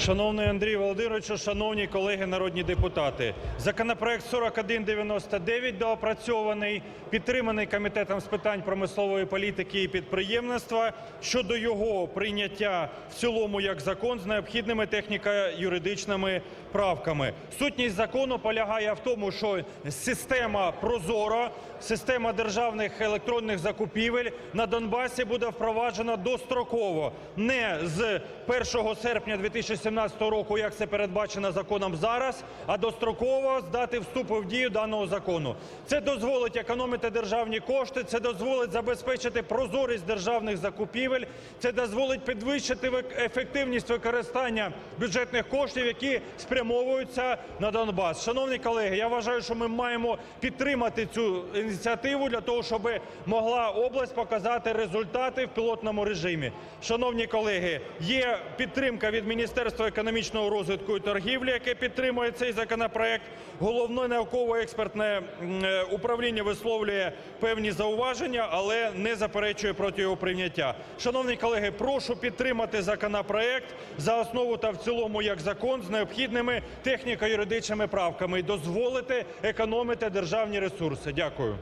Шановний Андрій Володимировичу, шановні колеги народні депутати, законопроект 4199 доопрацьований, підтриманий Комітетом з питань промислової політики і підприємництва щодо його прийняття в цілому як закон з необхідними техніко-юридичними правками. Сутність закону полягає в тому, що система ProZorro, система державних електронних закупівель на Донбасі буде впроваджена достроково, не з 1 серпня 2017 року, як це передбачено законом зараз, а достроково з дати вступу в дію даного закону. Це дозволить економити державні кошти, це дозволить забезпечити прозорість державних закупівель, це дозволить підвищити ефективність використання бюджетних коштів, які спрямовуються на Донбас. Шановні колеги, я вважаю, що ми маємо підтримати цю ініціативу для того, щоб могла область показати результати в пілотному режимі. Шановні колеги, є підтримка від Міністерства економічного розвитку і торгівлі, яке підтримує цей законопроект. Головне науково-експертне е, управління висловлює певні зауваження, але не заперечує проти його прийняття. Шановні колеги, прошу підтримати законопроект за основу та в цілому як закон з необхідними техніко-юридичними правками і дозволити економити державні ресурси. Дякую.